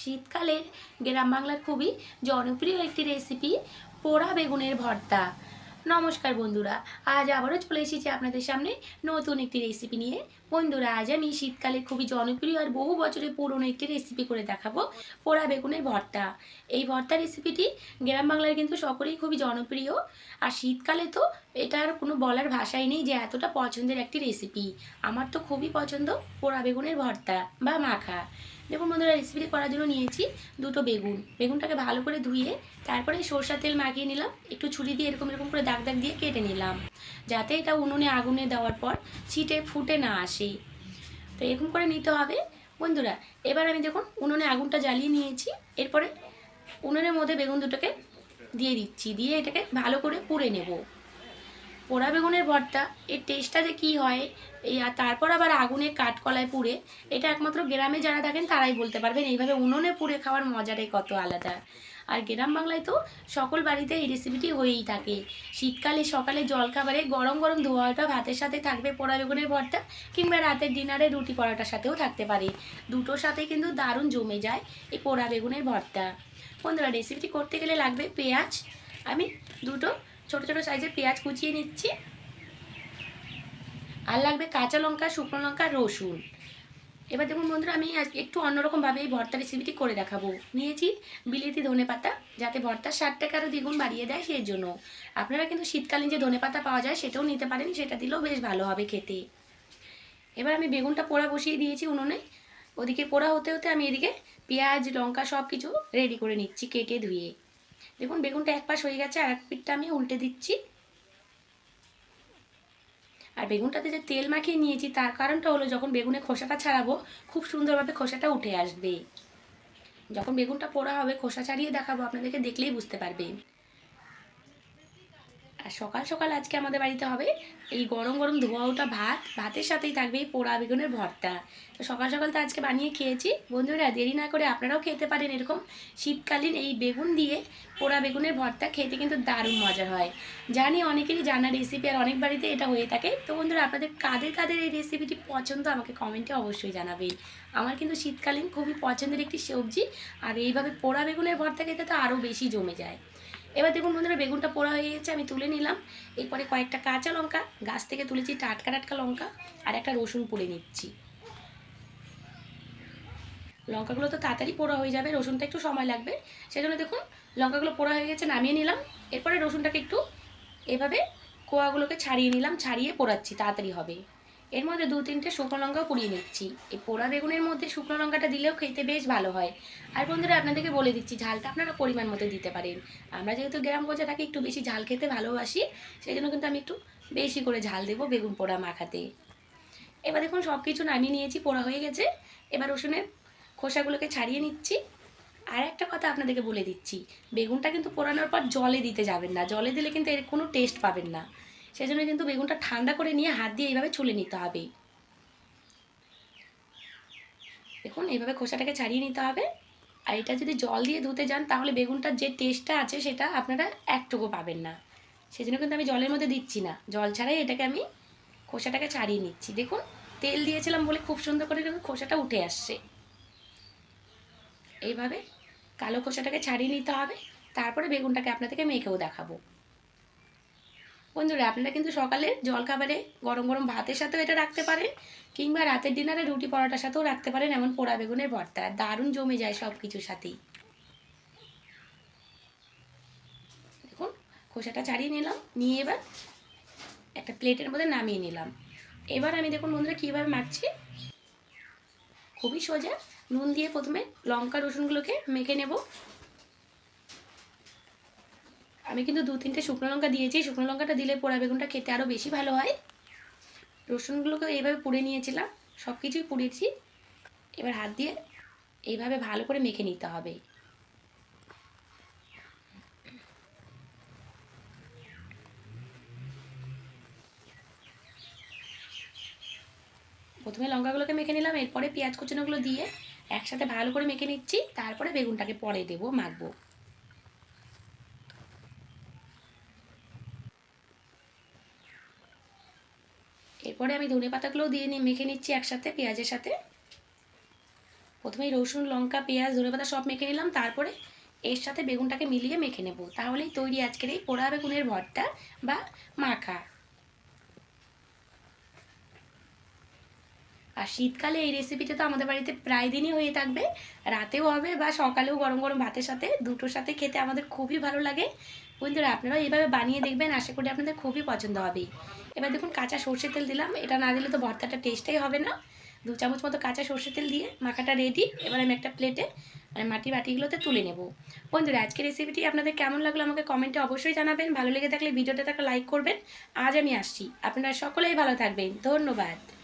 শীতকালের গ্রাম বাংলার খুবই জনপ্রিয় একটি রেসিপি পোড়া বেগুনের ভর্তা। নমস্কার বন্ধুরা, আজ আবারও চলে এসেছি আপনাদের সামনে নতুন একটি রেসিপি নিয়ে। বন্ধুরা, আজ আমি শীতকালে খুবই জনপ্রিয় আর বহু বছরের পুরনো একটি রেসিপি করে দেখাবো, পোড়া বেগুনের ভর্তা। এই ভর্তা রেসিপিটি গ্রাম বাংলার কিন্তু সকলেই খুবই জনপ্রিয়। আর শীতকালে তো এটার কোনো বলার ভাষাই নেই যে এতটা পছন্দের একটি রেসিপি আমার তো খুবই পছন্দ পোড়া বেগুনের ভর্তা বা মাখা। দেখুন বন্ধুরা রেসিপিটি করার জন্য নিয়েছি দুটো বেগুন। বেগুনটাকে ভালো করে ধুয়ে তারপরে সরষার তেল মাখিয়ে নিলাম। একটু ছুরি দিয়ে এরকম এরকম করে দাগ দাগ দিয়ে কেটে নিলাম। যাতে এটা উনুনে আগুনে দেওয়ার পর ছিটে ফুটে না আসে। তো এরকম করে নিতে হবে। বন্ধুরা, এবার আমি দেখুন উনুনে আগুনটা জ্বালিয়ে নিয়েছি। এরপরে উনুনের মধ্যে বেগুন দুটোকে দিয়ে দিচ্ছি। দিয়ে এটাকে ভালো করে পুড়ে নেব। পোড়া বেগুনের ভর্তা, এর টেস্টটা যে কী হয়, এই আর তারপর আবার আগুনে কাঠকলায় পুড়ে, এটা একমাত্র গ্রামে যারা থাকেন তারাই বলতে পারবেন। এইভাবে উনুনে পুড়ে খাওয়ার মজাটাই কত আলাদা। আর গ্রাম বাংলায় তো সকল বাড়িতে এই রেসিপিটি হয়েই থাকে। শীতকালে, সকালে জলখাবারে গরম গরম ধোয়াটা ভাতের সাথে থাকবে পোড়া বেগুনের ভর্তা, কিংবা রাতের ডিনারে রুটি পরোটার সাথেও থাকতে পারে। দুটোর সাথে কিন্তু দারুণ জমে যায় এই পোড়া বেগুনের ভর্তা। বন্ধুরা রেসিপিটি করতে গেলে লাগবে পেঁয়াজ আমি দুটো ছোট ছোট সাইজের পেঁয়াজ কুচিয়ে নিচ্ছি। আর লাগবে কাঁচা লঙ্কা, শুকনো লঙ্কা, রসুন। এবার দেখুন বন্ধুরা, আমি একটু অন্যরকমভাবে এই ভর্তা রেসিপিটি করে দেখাবো। নিয়েছি বিলেতি ধনে পাতা, যাতে ভর্তার স্বাদটাকে আরও দ্বিগুণ বাড়িয়ে দেয় সেই জন্য। আপনারা কিন্তু শীতকালীন যে ধনে পাতা পাওয়া যায়, সেটাও নিতে পারেন, সেটা দিলেও বেশ ভালো হবে খেতে। এবার আমি বেগুনটা পোড়া বসিয়ে দিয়েছি উনুনে। ওদিকে পোড়া হতে হতে আমি এদিকে পেঁয়াজ, লঙ্কা সব কিছু রেডি করে নিচ্ছি, কেটে ধুয়ে। দেখুন, বেগুনটা এক পাশ হয়ে গেছে, আর এক পিঠটা আমি উল্টে দিচ্ছি। আর বেগুনটাতে যে তেল মাখিয়ে নিয়েছি, তার কারণটা হলো যখন বেগুনে খোসাটা ছাড়াবো, খুব সুন্দরভাবে খোসাটা উঠে আসবে। যখন বেগুনটা পোড়া হবে, খোসা ছাড়িয়ে দেখাবো, আপনাদেরকে দেখলেই বুঝতে পারবেন। আর সকাল সকাল আজকে আমাদের বাড়িতে হবে এই গরম গরম ধোয়া ওঠা ভাত। ভাতের সাথেই থাকবে এই পোড়া বেগুনের ভর্তা। তো সকাল সকাল তো আজকে বানিয়ে খেয়েছি। বন্ধুরা, দেরি না করে আপনারাও খেতে পারেন এরকম শীতকালীন এই বেগুন দিয়ে পোড়া বেগুনের ভর্তা। খেতে কিন্তু দারুণ মজা হয়। জানি অনেকেরই জানা রেসিপি আর অনেক বাড়িতে এটা হয়ে থাকে। তো বন্ধুরা, আপনাদের কাদের কাদের এই রেসিপিটি পছন্দ আমাকে কমেন্টে অবশ্যই জানাবেন। আমার কিন্তু শীতকালীন খুবই পছন্দের একটি সবজি। আর এইভাবে পোড়া বেগুনের ভর্তা খেতে তো আরও বেশি জমে যায়। এবার দেখুন বন্ধুরা, বেগুনটা পোড়া হয়ে গেছে, আমি তুলে নিলাম। এরপরে কয়েকটা কাঁচা লঙ্কা, গাছ থেকে তুলেছি টাটকা টাটকা লঙ্কা, আর একটা রসুন পুড়ে নিচ্ছি। লঙ্কাগুলো তো তাড়াতাড়ি পোড়া হয়ে যাবে, রসুনটা একটু সময় লাগবে। সেজন্য দেখুন, লঙ্কাগুলো পোড়া হয়ে গেছে, নামিয়ে নিলাম। এরপরে রসুনটাকে একটু এভাবে কোয়াগুলোকে ছাড়িয়ে নিলাম, ছাড়িয়ে পোড়াচ্ছি, তাড়াতাড়ি হবে। এর মধ্যে দু তিনটে শুকনো লঙ্কাও পুড়িয়ে নিচ্ছি। এই পোড়া বেগুনের মধ্যে শুকনো লঙ্কাটা দিলেও খেতে বেশ ভালো হয়। আর বন্ধুরা, আপনাদেরকে বলে দিচ্ছি, ঝালটা আপনারা পরিমাণ মতো দিতে পারেন। আমরা যেহেতু গ্রাম গজা থাকি একটু বেশি ঝাল খেতে ভালোবাসি সেই জন্য কিন্তু আমি একটু বেশি করে ঝাল দেবো বেগুন পোড়া মাখাতে। এবার দেখুন সব কিছু নামিয়ে নিয়েছি, পোড়া হয়ে গেছে। এবার রসুনের খোসাগুলোকে ছাড়িয়ে নিচ্ছি। আর একটা কথা আপনাদেরকে বলে দিচ্ছি, বেগুনটা কিন্তু পোড়ানোর পর জলে দিতে যাবেন না। জলে দিলে কিন্তু এর কোনো টেস্ট পাবেন না। সেজন্য কিন্তু বেগুনটা ঠান্ডা করে নিয়ে হাত দিয়ে এইভাবে ছুলে নিতে হবে। দেখুন, এইভাবে খোসাটাকে ছাড়িয়ে নিতে হবে। আর এটা যদি জল দিয়ে ধুতে যান, তাহলে বেগুনটার যে টেস্টটা আছে, সেটা আপনারা একটুকু পাবেন না। সেজন্য কিন্তু আমি জলের মধ্যে দিচ্ছি না। জল ছাড়াই এটাকে আমি খোসাটাকে ছাড়িয়ে নিচ্ছি। দেখুন, তেল দিয়েছিলাম বলে খুব সুন্দর করে কিন্তু খোসাটা উঠে আসছে। এইভাবে কালো খোসাটাকে ছাড়িয়ে নিতে হবে। তারপরে বেগুনটাকে আপনাদেরকে মেখেও দেখাবো। বন্ধুরা, আপনারা কিন্তু সকালে জলখাবারে গরম গরম ভাতের সাথেও এটা রাখতে পারেন, কিংবা রাতের ডিনারে রুটি পরোটার সাথেও রাখতে পারেন, এমন পোড়া বেগুনের ভর্তা। দারুণ জমে যায় সব কিছুর সাথেই। দেখুন, খোসাটা ছাড়িয়ে নিলাম, নিয়ে এবার একটা প্লেটের মধ্যে নামিয়ে নিলাম। এবার আমি দেখুন বন্ধুরা, কীভাবে মাখছি। খুবই সোজা, নুন দিয়ে প্রথমে লঙ্কা রসুনগুলোকে মেখে নেব। আমি কিন্তু দু তিনটে শুকনো লঙ্কা দিয়েছি। শুকনো লঙ্কাটা দিলে পোড়া বেগুনটা খেতে আরও বেশি ভালো হয়। রসুনগুলোকে এইভাবে পুড়ে নিয়েছিলাম। সব কিছুই পুড়েছি। এবার হাত দিয়ে এইভাবে ভালো করে মেখে নিতে হবে। প্রথমে লঙ্কাগুলোকে মেখে নিলাম, এরপরে পেঁয়াজ কুচনোগুলো দিয়ে একসাথে ভালো করে মেখে নিচ্ছি। তারপরে বেগুনটাকে পরে দেবো, মাখবো। এরপরে আমি ধনে পাতাগুলোও দিয়ে নিয়ে মেখে নিচ্ছি একসাথে, পেঁয়াজের সাথে। প্রথমেই রসুন, লঙ্কা, পেঁয়াজ ধনেপাতা সব মেখে নিলাম, তারপরে এর সাথে বেগুনটাকে মিলিয়ে মেখে নেব। তাহলেই তৈরি আজকের এই পোড়া বেগুনের ভর্তা বা মাখা। আর শীতকালে এই রেসিপিটা তো আমাদের বাড়িতে প্রায় দিনই হয়ে থাকবে। রাতেও হবে বা সকালেও গরম গরম ভাতের সাথে, দুটোর সাথে খেতে আমাদের খুবই ভালো লাগে। বন্ধুরা, আপনারাও এইভাবে বানিয়ে দেখবেন, আশা করি আপনাদের খুবই পছন্দ হবে। এবার দেখুন, কাঁচা সর্ষের তেল দিলাম। এটা না দিলে তো ভর্তাটা টেস্টেই হবে না। দু চামচ মতো কাঁচা সর্ষের তেল দিয়ে মাখাটা রেডি এবার আমি একটা প্লেটে মানে মাটির বাটিগুলোতে তুলে নেব। বন্ধুরা, আজকের রেসিপিটি আপনাদের কেমন লাগল আমাকে কমেন্টে অবশ্যই জানাবেন। ভালো লেগে থাকলে ভিডিওটা তাকে লাইক করবেন। আজ আমি আসছি। আপনারা সকলেই ভালো থাকবেন। ধন্যবাদ।